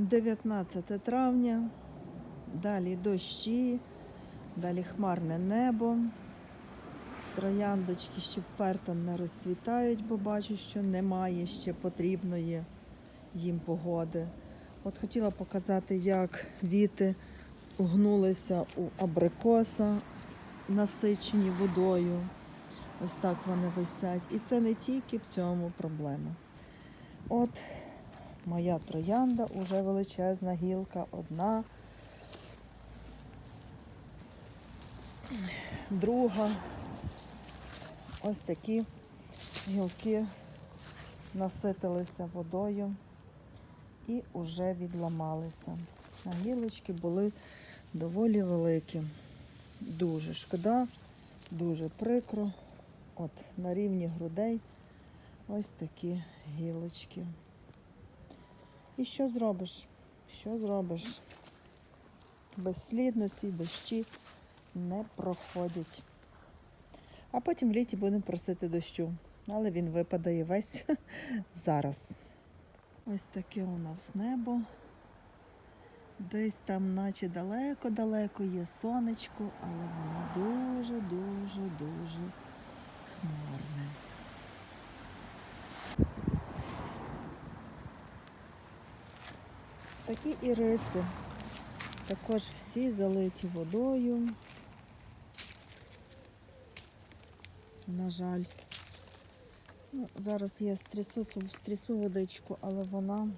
19 травня, далі дощі, далі хмарне небо. Трояндочки ще вперто не розцвітають, бо бачу, що немає ще потрібної їм погоди. От хотіла показати, як віти угнулися у абрикоса, насичені водою. Ось так вони висять. І це не тільки в цьому проблема. От моя троянда уже величезна гілка, одна, друга. Ось такі гілки наситилися водою і вже відламалися. А гілочки були доволі великі. Дуже шкода, дуже прикро. От на рівні грудей ось такі гілочки. І що зробиш? Що зробиш? Безслідно ці дощі не проходять. А потім в літі будемо просити дощу. Але він випадає весь зараз. Ось таке у нас небо. Десь там, наче далеко-далеко є сонечко, але воно дуже-дуже дуже хмарне. Такі іриси. Також всі залиті водою. На жаль. Ну, зараз я стрісу, стрісу водичку, але вона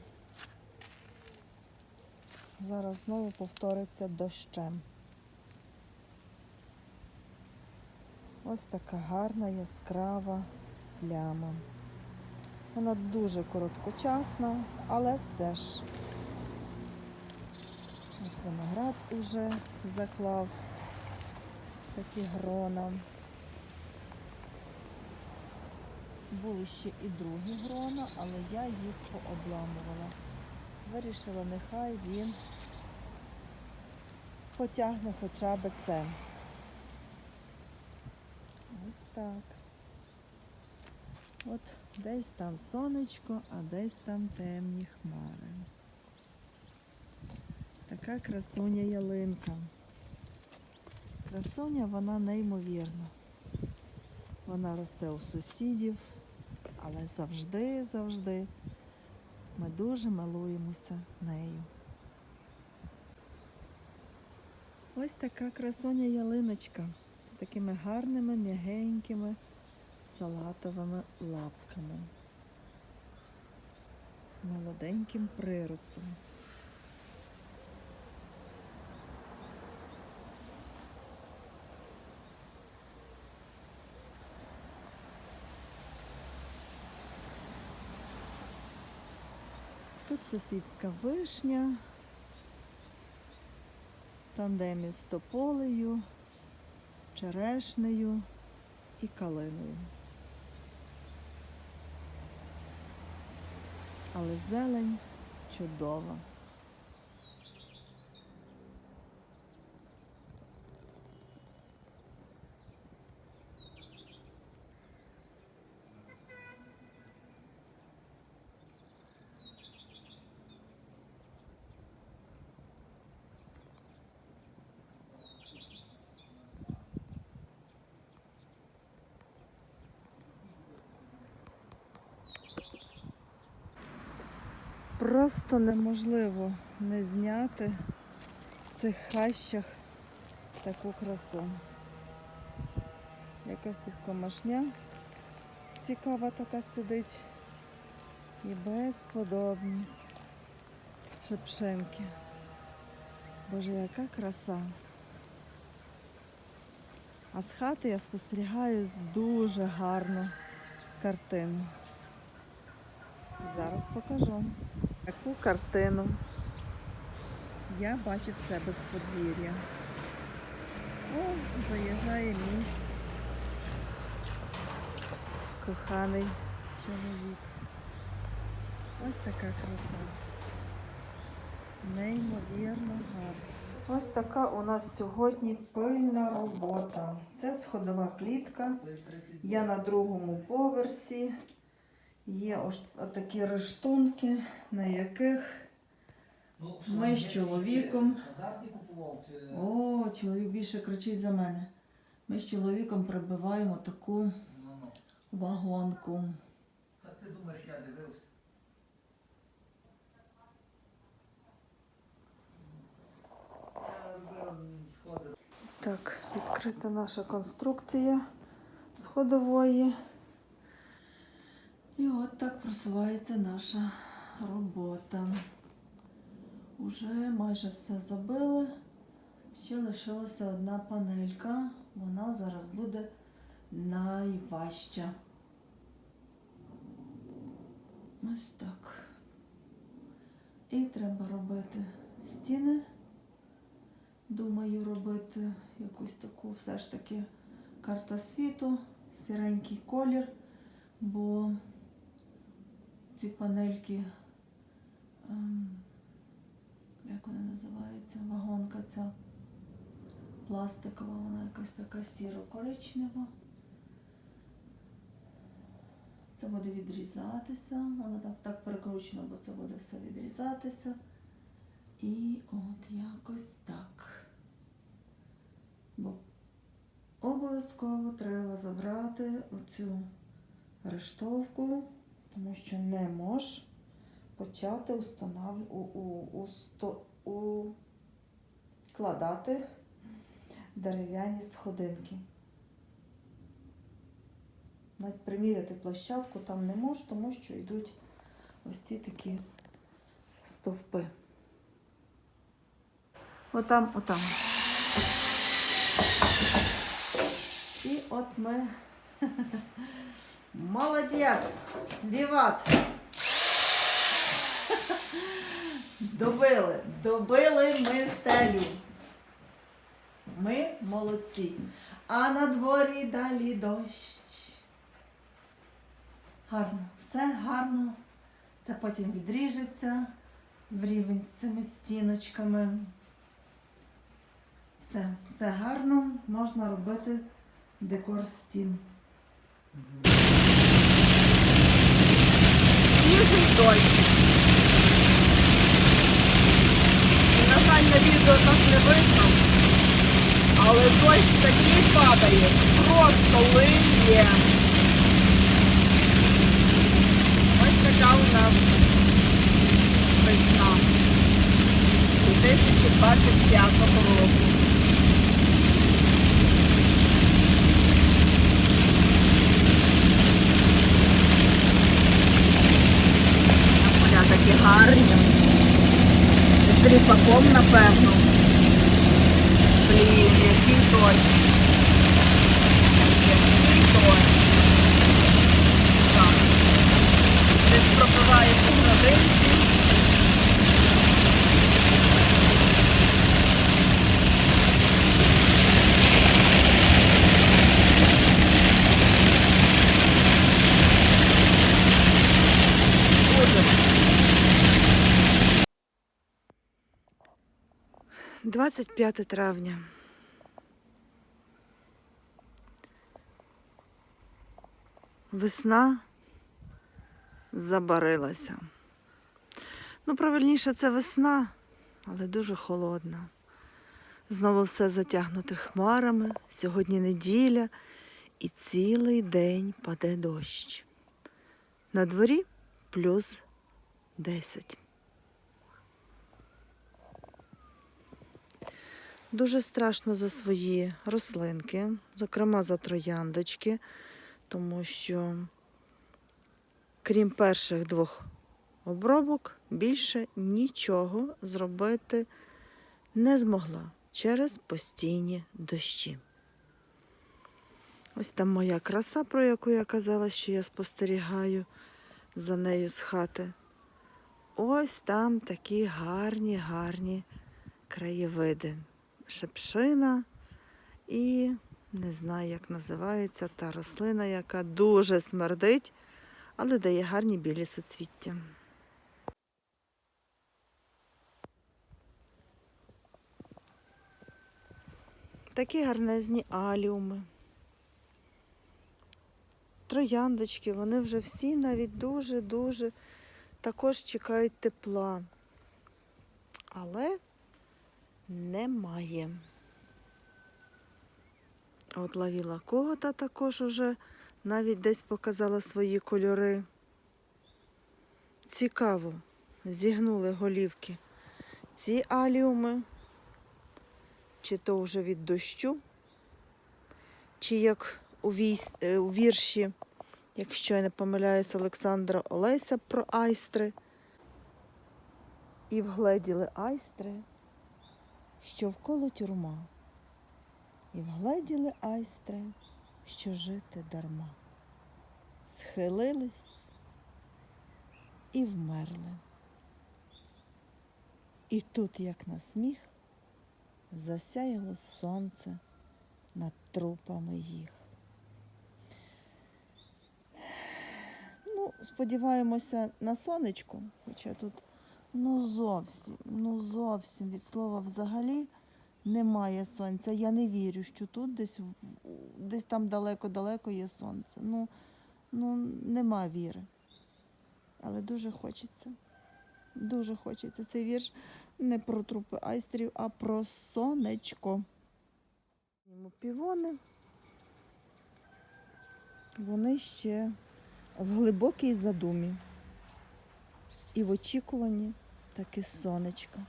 зараз знову повториться дощем. Ось така гарна яскрава пляма. Вона дуже короткочасна, але все ж. Виноград уже заклав такі грона. Були ще і другі грона, але я їх пообламувала. Вирішила, нехай він потягне хоча б це. Ось так. От десь там сонечко, а десь там темні хмари. Така красуня ялинка. Красуня вона неймовірна. Вона росте у сусідів, але завжди, завжди ми дуже милуємося нею. Ось така красуня ялиночка з такими гарними, м'ягенькими салатовими лапками. Молоденьким приростом. Тут сусідська вишня, тандемі з тополею, черешнею і калиною. Але зелень чудова. Просто неможливо не зняти в цих хащах таку красу. Якась тут комашня цікава така сидить. І безподобні шепшенки. Боже, яка краса. А з хати я спостерігаю дуже гарну картину. Зараз покажу. Таку картину я бачу в себе з подвір'я. О, заїжджає мій коханий чоловік. Ось така краса. Неймовірно гарна. Ось така у нас сьогодні пильна робота. Це сходова клітка. Я на другому поверсі. Є ось такі рештунки, на яких Ми з чоловіком. О, чоловік більше кричить за мене. Ми з чоловіком прибиваємо таку Ну, ну. вагонку. Та ти думаєш, я дивився. Сходи. Так, відкрита наша конструкція сходової. І от так просувається наша робота. Уже майже все забили. Ще лишилася одна панелька. Вона зараз буде найважча. Ось так. І треба робити стіни. Думаю робити якусь таку все ж таки карта світу, сіренький колір, бо ці панельки, ем, як вони називаються, вагонка ця пластикова, вона якась така сіро-коричнева. Це буде відрізатися, воно так, так перекручено, бо це буде все відрізатися. І от якось так. Бо обов'язково треба забрати оцю рештовку, тому що не можеш почати устанавлю... у, у, усто... укладати дерев'яні сходинки. Навіть приміряти площадку там не можеш, тому що йдуть ось ці такі стовпи. Отам, отам. І от ми. Молодець! Віват! Добили, добили ми стелю. Ми молодці. А на дворі далі дощ. Гарно, все гарно. Це потім відріжеться в рівень з цими стіночками. Все, все гарно, можна робити декор стін. Сніжний дощ. І, на жаль, на відео так не видно. Але дощ такий падає, просто лиє. Ось така у нас весна 2025 року. ріпаком, напевно. Блін, який дощ. 25 травня. Весна забарилася. Ну, правильніше, це весна, але дуже холодна. Знову все затягнуте хмарами. Сьогодні неділя і цілий день паде дощ. На дворі плюс 10. Дуже страшно за свої рослинки, зокрема за трояндочки, тому що, крім перших двох обробок, більше нічого зробити не змогла через постійні дощі. Ось там моя краса, про яку я казала, що я спостерігаю за нею з хати. Ось там такі гарні, гарні краєвиди шепшина і не знаю, як називається та рослина, яка дуже смердить, але дає гарні білі соцвіття. Такі гарнезні аліуми. Трояндочки, вони вже всі навіть дуже-дуже також чекають тепла. але немає. От лавіла когота також уже навіть десь показала свої кольори. Цікаво, зігнули голівки ці аліуми, чи то вже від дощу, чи як у, війс, е, у вірші, якщо я не помиляюсь, Олександра Олеся про айстри. І вгледіли айстри, що вколо тюрма. І вгледіли айстри, що жити дарма. Схилились і вмерли. І тут, як на сміх, засяяло сонце над трупами їх. Ну, сподіваємося на сонечко, хоча тут ну зовсім, ну зовсім від слова взагалі немає сонця. Я не вірю, що тут десь, десь там далеко-далеко є сонце. Ну, ну нема віри. Але дуже хочеться. Дуже хочеться. Цей вірш не про трупи айстрів, а про сонечко. Півони. Вони ще в глибокій задумі і в очікуванні таки сонечка.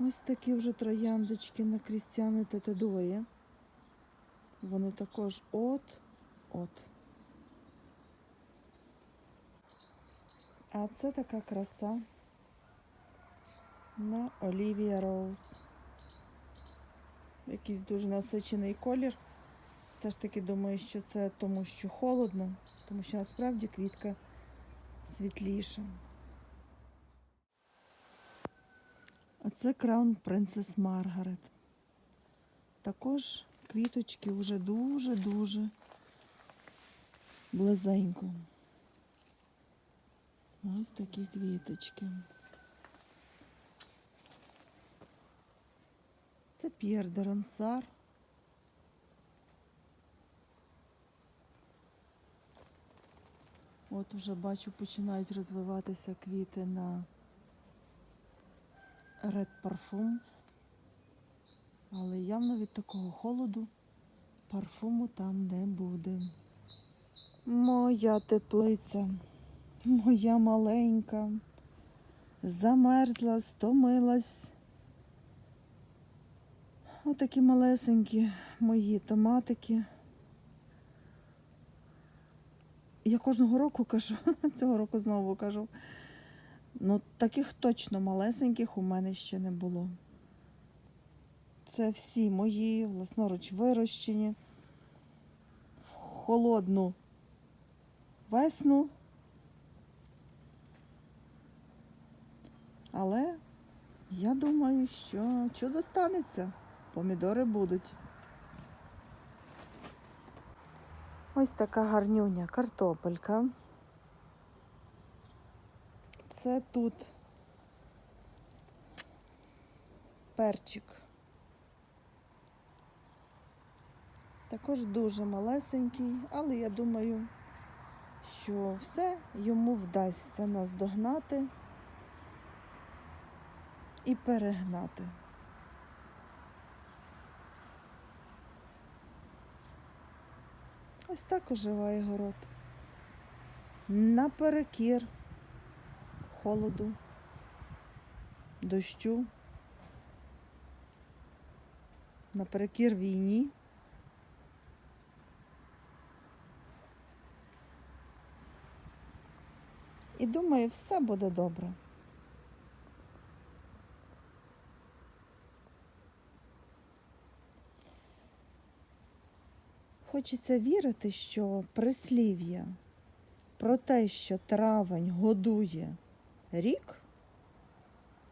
Ось такі вже трояндочки на Крістіани Тетедує. Вони також от-от. А це така краса на Олівія Роуз. Якийсь дуже насичений колір. Все ж таки думаю, що це тому, що холодно, тому що насправді квітка світліша. А це Краун Принцес Маргарет. Також квіточки вже дуже-дуже близенько. Ось такі квіточки. Це П'єр де Ронсар. От уже бачу, починають розвиватися квіти на Red Parfum. Але явно від такого холоду парфуму там не буде. Моя теплиця, моя маленька, замерзла, стомилась. Отакі малесенькі мої томатики. Я кожного року кажу, цього року знову кажу. Ну, таких точно малесеньких у мене ще не було. Це всі мої власноруч вирощені в холодну весну. Але я думаю, що чудо станеться. Помідори будуть. Ось така гарнюня картопелька. Це тут перчик. Також дуже малесенький, але я думаю, що все йому вдасться нас догнати і перегнати. Ось так оживає город. Наперекір холоду, дощу, наперекір війні. І думаю, все буде добре. Хочеться вірити, що прислів'я про те, що травень годує рік,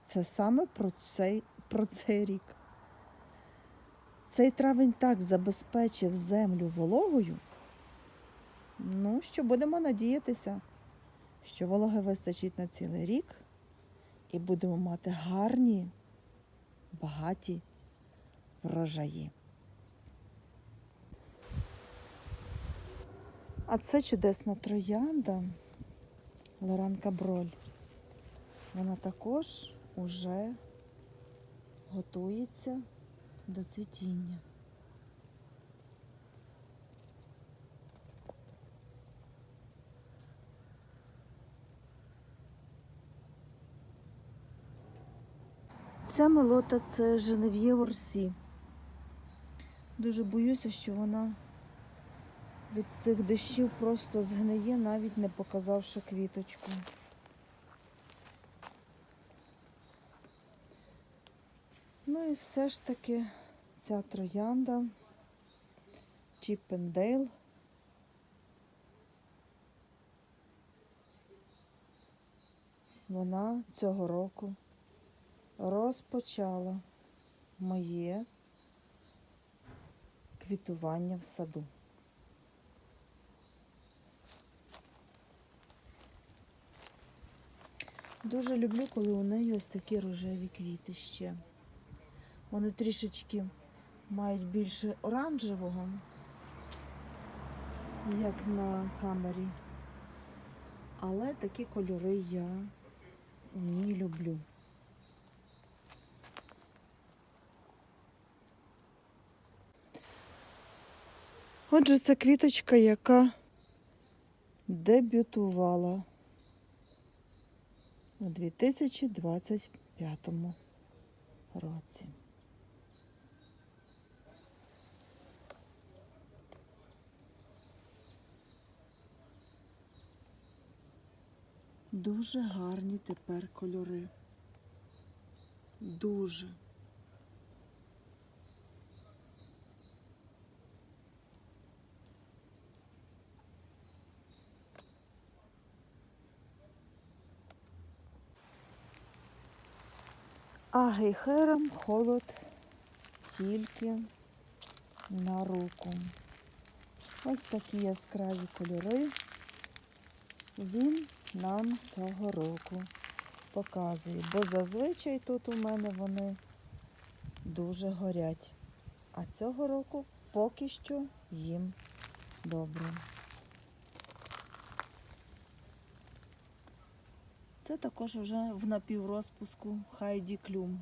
це саме про цей, про цей рік. Цей травень так забезпечив землю вологою, ну, що будемо надіятися, що вологи вистачить на цілий рік і будемо мати гарні, багаті врожаї. А це чудесна троянда. Лоранка Броль. Вона також уже готується до цвітіння. Ця мелота це Женев'є Орсі. Дуже боюся, що вона від цих дощів просто згниє, навіть не показавши квіточку. Ну і все ж таки ця троянда Чіппендейл. Вона цього року розпочала моє квітування в саду. Дуже люблю, коли у неї ось такі рожеві квіти ще. Вони трішечки мають більше оранжевого, як на камері. Але такі кольори я ній люблю. Отже, це квіточка, яка дебютувала у 2025 році. Дуже гарні тепер кольори. Дуже. А гейхерам холод тільки на руку. Ось такі яскраві кольори він нам цього року показує. Бо зазвичай тут у мене вони дуже горять. А цього року поки що їм добре. Це також вже в напіврозпуску Хайді Клюм.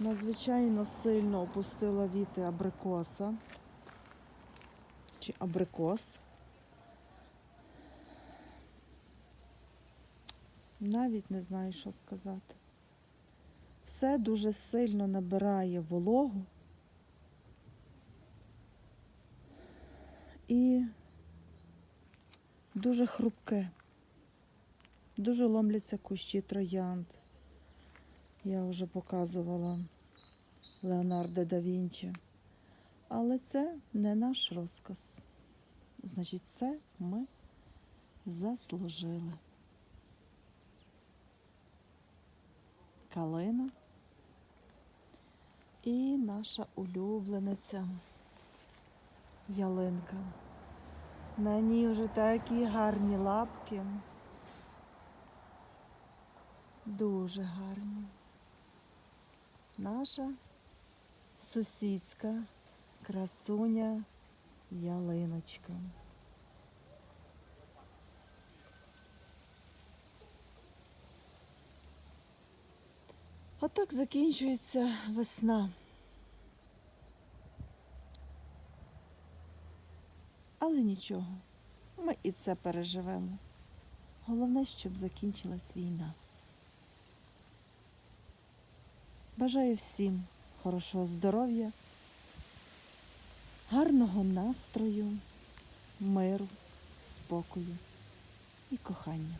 Надзвичайно сильно опустила віти абрикоса чи абрикос. Навіть не знаю, що сказати. Все дуже сильно набирає вологу і дуже хрупке. Дуже ломляться кущі троянд. Я вже показувала Леонардо да Вінчі. Але це не наш розказ. Значить, це ми заслужили. Калина і наша улюблениця ялинка. На ній вже такі гарні лапки. Дуже гарні. Наша сусідська красуня ялиночка. Отак закінчується весна. Нічого, ми і це переживемо. Головне, щоб закінчилась війна. Бажаю всім хорошого здоров'я, гарного настрою, миру, спокою і кохання.